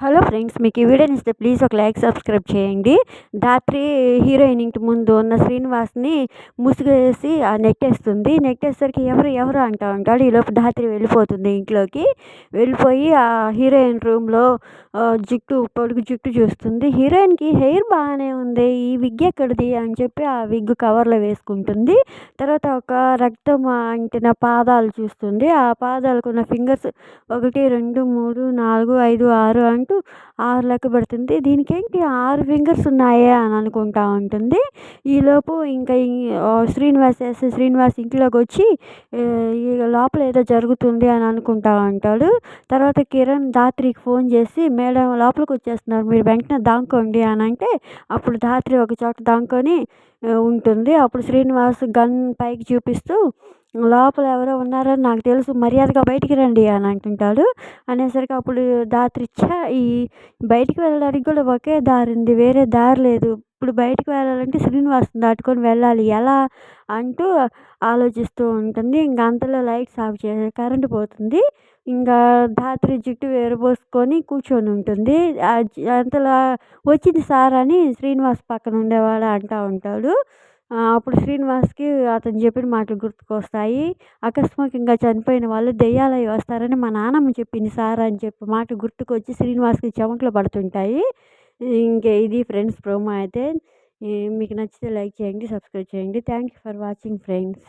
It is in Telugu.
హలో ఫ్రెండ్స్ మీకు ఈ వీడియో ఇస్తే ప్లీజ్ ఒక లైక్ సబ్స్క్రైబ్ చేయండి. ధాత్రి హీరోయిన్ ఇంటి ముందు ఉన్న శ్రీనివాస్ని ముసుగేసి నెట్టేస్తుంది. నెట్టేసరికి ఎవరు ఎవరు అంటూ ఉంటాడు. ఈలోపు ధాత్రి వెళ్ళిపోతుంది ఇంట్లోకి. వెళ్ళిపోయి ఆ హీరోయిన్ రూమ్లో జుట్టు పొడుగు జుట్టు చూస్తుంది. హీరోయిన్కి హెయిర్ బాగానే ఉంది. ఈ విగ్ ఎక్కడిది అని చెప్పి ఆ విగ్ కవర్లో వేసుకుంటుంది. తర్వాత ఒక రక్తం అంటిన పాదాలు చూస్తుంది. ఆ పాదాలకు ఉన్న ఫింగర్స్ ఒకటి రెండు మూడు నాలుగు ఐదు ఆరు అని అంటూ ఆరు లెక్క పెడుతుంది. దీనికి ఏంటి ఆరు ఫింగర్స్ ఉన్నాయే అని అనుకుంటా ఉంటుంది. ఈలోపు ఇంకా శ్రీనివాస్ ఎస్ శ్రీనివాస్ ఇంట్లోకి వచ్చి లోపల ఏదో జరుగుతుంది అని అనుకుంటా ఉంటాడు. తర్వాత కిరణ్ ధాత్రికి ఫోన్ చేసి మేడం లోపలికి వచ్చేస్తున్నారు. మీరు వెంటనే దాక్కోండి అని అంటే అప్పుడు ధాత్రి ఒక చోట దాంకొని ఉంటుంది. అప్పుడు శ్రీనివాస్ గన్ పైకి చూపిస్తూ లోపల ఎవరో ఉన్నారని నాకు తెలుసు. మర్యాదగా బయటికి రండి అని అంటుంటాడు. అనేసరికి అప్పుడు దాత్రిచ్చా ఈ బయటికి వెళ్ళడానికి కూడా ఒకే దారి ఉంది వేరే దారి లేదు. ఇప్పుడు బయటికి వెళ్ళాలంటే శ్రీనివాస్ని దాటుకొని వెళ్ళాలి. ఎలా అంటూ ఆలోచిస్తూ ఉంటుంది. ఇంకా అంతలో లైట్స్ ఆఫ్ చేసి కరెంటు పోతుంది. ఇంకా ధాత్రి జుట్టు విరబోసుకొని కూర్చొని ఉంటుంది. అంతలో వచ్చింది సార్ అని శ్రీనివాస్ పక్కన ఉండేవాడు అంటూ ఉంటాడు. అప్పుడు శ్రీనివాస్కి అతను చెప్పిన మాటలు గుర్తుకొస్తాయి. అకస్మాత్తుగా చనిపోయిన వాళ్ళు దెయ్యాలై వస్తారని మా నాన్నమ్మ చెప్పింది సార్ అని చెప్పి మాట గుర్తుకొచ్చి శ్రీనివాస్కి చెమటలు పడుతుంటాయి. ఇంకే ఇది ఫ్రెండ్స్ ప్రోమో అయితే మీకు నచ్చితే లైక్ చేయండి సబ్స్క్రైబ్ చేయండి. Thank you for watching friends.